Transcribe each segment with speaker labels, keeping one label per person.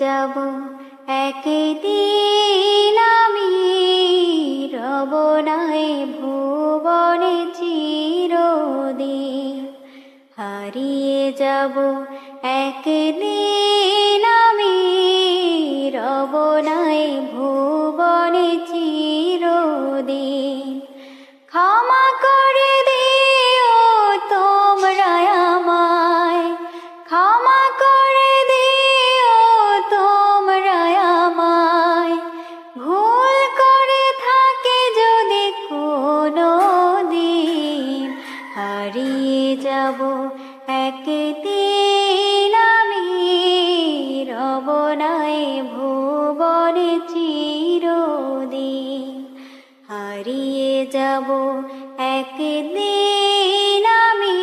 Speaker 1: যাব। একদিন আমি রব নাই ভুবনে চিরদিন হারিয়ে যাব। একদিন হারিয়ে যাব। একদিন আমি রব নাই ভুবনে চিরদিন। হারিয়ে যাব। একদিন আমি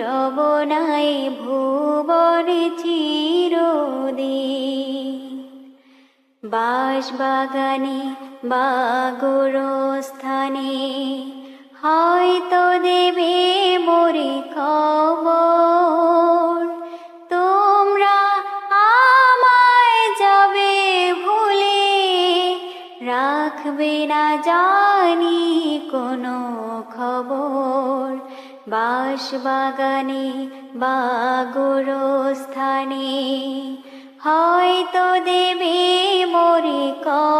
Speaker 1: রব নাই ভুবনে চিরদিন। বাঁশ বাগানে বা স্থানে হয়তো দেবে মরে খবর। তোমরা আমায় যাবে ভুলে, রাখবে না জানি কোনো খবর। বাঁশ বাগানে বা স্থানে হয়তো দেবে মরে কবর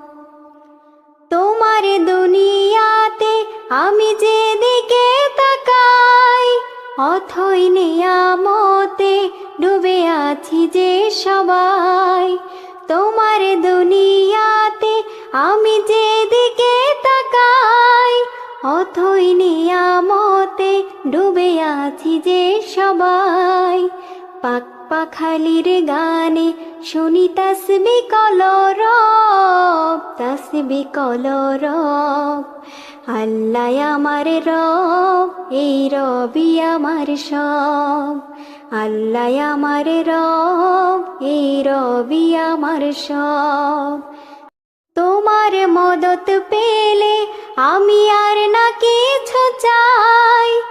Speaker 1: তোমার দুনিয়াতে আমি যেদিকে তাকাই, অথই নিয়ামতে ডুবে আছি যে সবাই। তোমার দুনিয়াতে আমি যেদিকে তাকাই, অথই নিয়ামতে ডুবে আছি যে সবাই। পাক পাখালির গানে শুনি তসবি কলরব তসবি কলরব। আল্লাহ আমার রব, এই রবি আমার সব। আল্লাহ আমার রব, এই রবি আমার সব। তোমার মদত পেলে আমি আর না কিছু চাই।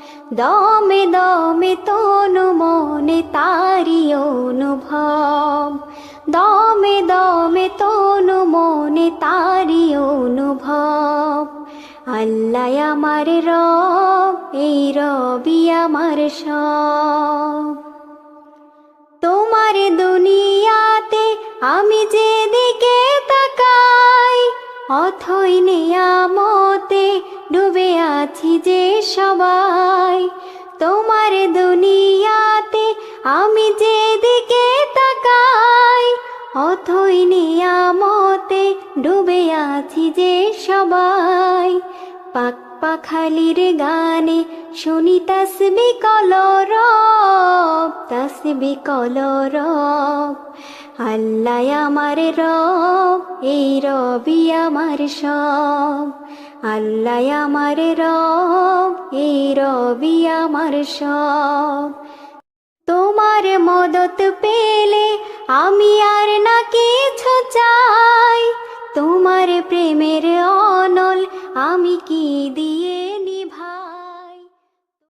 Speaker 1: দমে দমে তনু মনে তারি অনুভব। দমে দমে তনু মনে তারি অনুভব। আল্লাহ আমার রব, এই রবি আমার সব। তোমার দুনিয়াতে আমি যেদিকে তাকাই, অথই নেয়ামতে ডুবে আছি যে সবাই। তোমার দুনিয়াতে আমি যেদিকে তাকাই, অথই নিয়ামতে ডুবে আছি যে সবাই। পাক পাখালির গানে শুনি তসবি কলরব তসবি কলরব। আল্লাহ আমার রব, এই রবি আমার সব। আল্লাহ আমার রব এই রবি আমার সব। তোমার মদত পেলে আমি